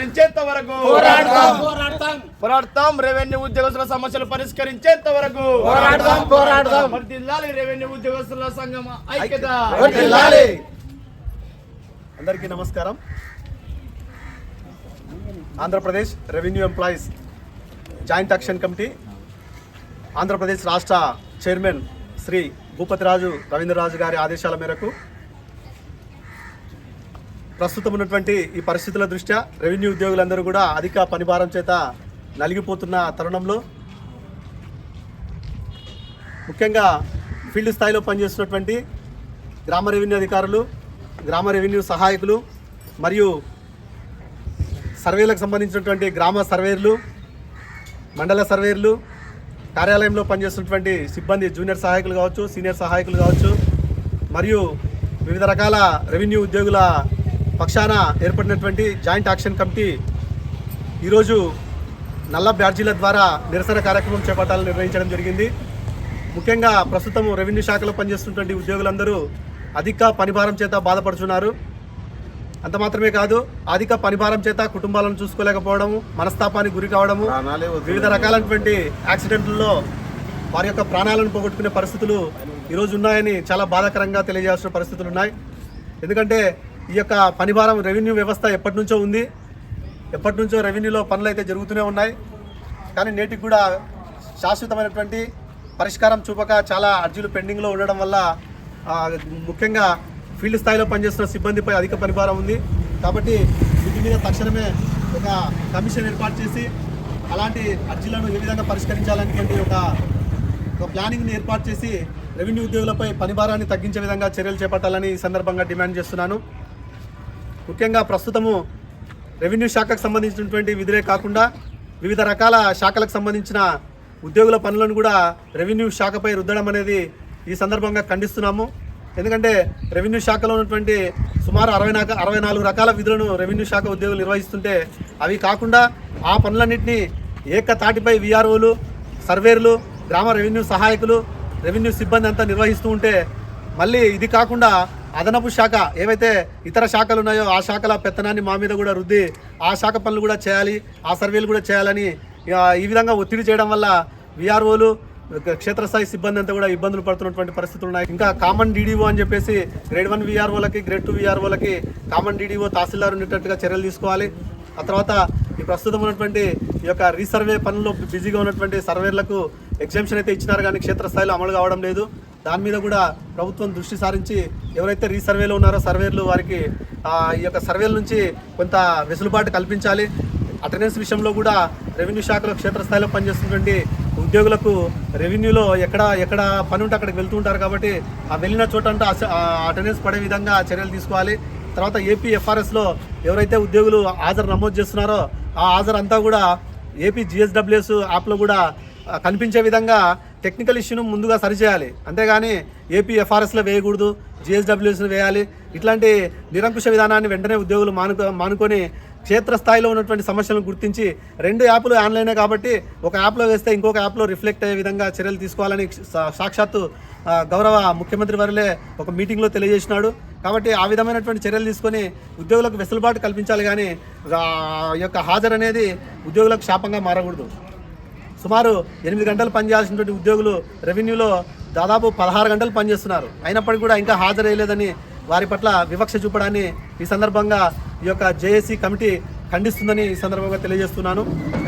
పరిష్కరించేంత వరకు. పోరాడతాం. పోరాడతాం. పోరాడతాం. రెవెన్యూ ఉద్యోగస్తుల సమస్యలు పరిష్కరించేంత వరకు. పోరాడదాం, పోరాడదాం. మరి జిల్లాలి రెవెన్యూ ఉద్యోగస్తుల సంఘం ఐక్యత. వర్ధిల్లాలి. అందరికీ నమస్కారం. Andhra Pradesh revenue employees joint action committee Andhra Pradesh రాష్ట్ర చైర్మన్ శ్రీ భూపతిరాజు రవీంద్రరాజు గారి ఆదేశాల మేరకు ప్రస్తుతం ఉన్నటువంటి ఈ పరిస్థితుల దృష్ట్యా రెవెన్యూ ఉద్యోగులందరూ కూడా అధిక పనిభారం చేత నలిగిపోతున్న తరుణంలో ముఖ్యంగా ఫీల్డ్ స్థాయిలో పనిచేస్తున్నటువంటి గ్రామ రెవెన్యూ అధికారులు గ్రామ రెవెన్యూ సహాయకులు మరియు సర్వేలకు సంబంధించినటువంటి గ్రామ సర్వేర్లు మండల సర్వేర్లు కార్యాలయంలో పనిచేస్తున్నటువంటి సిబ్బంది జూనియర్ సహాయకులు కావచ్చు సీనియర్ సహాయకులు కావచ్చు మరియు వివిధ రకాల రెవెన్యూ ఉద్యోగుల పక్షాన ఏర్పడినటువంటి జాయింట్ యాక్షన్ కమిటీ ఈరోజు నల్ల బ్యాడ్జీల ద్వారా నిరసన కార్యక్రమం చేపట్టాలని నిర్ణయించడం జరిగింది. ముఖ్యంగా ప్రస్తుతం రెవెన్యూ శాఖలో పనిచేస్తున్నటువంటి ఉద్యోగులందరూ అధిక పనిభారం చేత బాధపడుతున్నారు. అంత మాత్రమే కాదు అధిక పనిభారం చేత కుటుంబాలను చూసుకోలేకపోవడము మనస్తాపానికి గురి కావడము వివిధ రకాలైనటువంటి యాక్సిడెంట్లలో వారి యొక్క ప్రాణాలను పోగొట్టుకునే పరిస్థితులు ఈరోజు ఉన్నాయని చాలా బాధాకరంగా తెలియజేయాల్సిన పరిస్థితులు ఉన్నాయి. ఎందుకంటే ఈ యొక్క పనిభారం రెవెన్యూ వ్యవస్థ ఎప్పటి నుంచో ఉంది. ఎప్పటి నుంచో రెవెన్యూలో పనులు అయితే జరుగుతూనే ఉన్నాయి. కానీ నేటికి కూడా శాశ్వతమైనటువంటి పరిష్కారం చూపక చాలా అర్జీలు పెండింగ్లో ఉండడం వల్ల ముఖ్యంగా ఫీల్డ్ స్థాయిలో పనిచేస్తున్న సిబ్బందిపై అధిక పనిభారం ఉంది. కాబట్టి వీటి మీద తక్షణమే ఒక కమిషన్ ఏర్పాటు చేసి అలాంటి అర్జీలను ఏ విధంగా పరిష్కరించాలనేటువంటి ఒక ఒక ప్లానింగ్ని ఏర్పాటు చేసి రెవెన్యూ ఉద్యోగులపై పనిభారాన్ని తగ్గించే విధంగా చర్యలు చేపట్టాలని ఈ సందర్భంగా డిమాండ్ చేస్తున్నాను. ముఖ్యంగా ప్రస్తుతము రెవెన్యూ శాఖకు సంబంధించినటువంటి విధులే కాకుండా వివిధ రకాల శాఖలకు సంబంధించిన ఉద్యోగుల పనులను కూడా రెవెన్యూ శాఖపై రుద్దడం అనేది ఈ సందర్భంగా ఖండిస్తున్నాము. ఎందుకంటే రెవెన్యూ శాఖలో ఉన్నటువంటి సుమారు అరవై నాక అరవై నాలుగు రకాల విధులను రెవెన్యూ శాఖ ఉద్యోగులు నిర్వహిస్తుంటే అవి కాకుండా ఆ పనులన్నింటినీ ఏకతాటిపై విఆర్ఓలు సర్వేర్లు గ్రామ రెవెన్యూ సహాయకులు రెవెన్యూ సిబ్బంది అంతా నిర్వహిస్తూ ఉంటే మళ్ళీ ఇది కాకుండా అదనపు శాఖ ఏవైతే ఇతర శాఖలు ఉన్నాయో ఆ శాఖల పెత్తనాన్ని మా మీద కూడా రుద్ది ఆ శాఖ పనులు కూడా చేయాలి ఆ సర్వేలు కూడా చేయాలని ఈ విధంగా ఒత్తిడి చేయడం వల్ల విఆర్ఓలు క్షేత్రస్థాయి సిబ్బంది అంతా కూడా ఇబ్బందులు పడుతున్నటువంటి పరిస్థితులు ఉన్నాయి. ఇంకా కామన్ డీడీఓ అని చెప్పేసి గ్రేడ్ వన్ విఆర్ఓలకి గ్రేడ్ టూ విఆర్ఓలకి కామన్ డీడీఓ తహసీల్దార్ ఉండేటట్టుగా చర్యలు తీసుకోవాలి. ఆ తర్వాత ఈ ప్రస్తుతం ఉన్నటువంటి ఈ యొక్క రీసర్వే పనుల్లో బిజీగా ఉన్నటువంటి సర్వేర్లకు ఎగ్జామ్షన్ అయితే ఇచ్చినారు కానీ క్షేత్రస్థాయిలో అమలు కావడం లేదు. దాని మీద కూడా ప్రభుత్వం దృష్టి సారించి ఎవరైతే రీసర్వేలో ఉన్నారో సర్వేర్లు వారికి ఈ యొక్క సర్వేల నుంచి కొంత వెసులుబాటు కల్పించాలి. అటెండెన్స్ విషయంలో కూడా రెవెన్యూ శాఖలో క్షేత్రస్థాయిలో పనిచేస్తున్నటువంటి ఉద్యోగులకు రెవెన్యూలో ఎక్కడ ఎక్కడ పని ఉంటే అక్కడికి వెళ్తూ ఉంటారు కాబట్టి ఆ వెళ్ళిన చోట అంటే అటెండెన్స్ పడే విధంగా చర్యలు తీసుకోవాలి. తర్వాత ఏపీ ఎఫ్ఆర్ఎస్లో ఎవరైతే ఉద్యోగులు హాజరు నమోదు చేస్తున్నారో ఆ హాజరు అంతా కూడా ఏపీ జిఎస్డబ్ల్యూఎస్ యాప్లో కూడా కనిపించే విధంగా టెక్నికల్ ఇష్యూను ముందుగా సరిచేయాలి. అంతేగాని ఏపీ ఎఫ్ఆర్ఎస్లో వేయకూడదు జిఎస్డబ్ల్యూఎస్లో వేయాలి. ఇట్లాంటి నిరంకుశ విధానాన్ని వెంటనే ఉద్యోగులు మానుకో మానుకొని క్షేత్రస్థాయిలో ఉన్నటువంటి సమస్యలను గుర్తించి రెండు యాప్లు ఆన్లైనే కాబట్టి ఒక యాప్లో వేస్తే ఇంకొక యాప్లో రిఫ్లెక్ట్ అయ్యే విధంగా చర్యలు తీసుకోవాలని సాక్షాత్తు గౌరవ ముఖ్యమంత్రి వారిలే ఒక మీటింగ్లో తెలియజేసినాడు. కాబట్టి ఆ విధమైనటువంటి చర్యలు తీసుకొని ఉద్యోగులకు వెసులుబాటు కల్పించాలి కానీ ఆ యొక్క హాజరు అనేది ఉద్యోగులకు శాపంగా మారకూడదు. సుమారు ఎనిమిది గంటలు పనిచేయాల్సినటువంటి ఉద్యోగులు రెవెన్యూలో దాదాపు పదహారు గంటలు పనిచేస్తున్నారు. అయినప్పటికీ కూడా ఇంకా హాజరయ్యలేదని వారి పట్ల వివక్ష చూపడాన్ని ఈ సందర్భంగా ఈ యొక్క జేఏసీ కమిటీ ఖండిస్తుందని ఈ సందర్భంగా తెలియజేస్తున్నాను.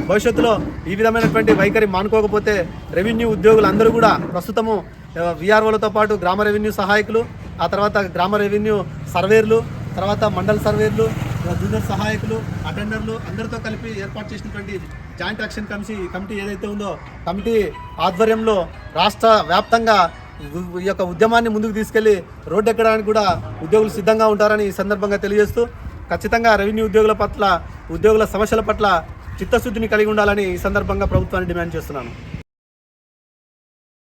భవిష్యత్తులో ఈ విధమైనటువంటి వైఖరి మానుకోకపోతే రెవెన్యూ ఉద్యోగులు అందరూ కూడా ప్రస్తుతము విఆర్ఓలతో పాటు గ్రామ రెవెన్యూ సహాయకులు ఆ తర్వాత గ్రామ రెవెన్యూ సర్వేర్లు తర్వాత మండల సర్వేర్లు జూనియర్ సహాయకులు అటెండర్లు అందరితో కలిపి ఏర్పాటు చేసినటువంటి జాయింట్ యాక్షన్ కమిటీ కమిటీ ఏదైతే ఉందో కమిటీ ఆధ్వర్యంలో రాష్ట్ర వ్యాప్తంగా ఈ యొక్క ఉద్యమాన్ని ముందుకు తీసుకెళ్ళి రోడ్డు ఎక్కడానికి కూడా ఉద్యోగులు సిద్ధంగా ఉంటారని ఈ సందర్భంగా తెలియజేస్తూ ఖచ్చితంగా రెవెన్యూ ఉద్యోగుల పట్ల ఉద్యోగుల సమస్యల పట్ల చిత్తశుద్ధిని కలిగి ఉండాలని ఈ సందర్భంగా ప్రభుత్వాన్ని డిమాండ్ చేస్తున్నాను.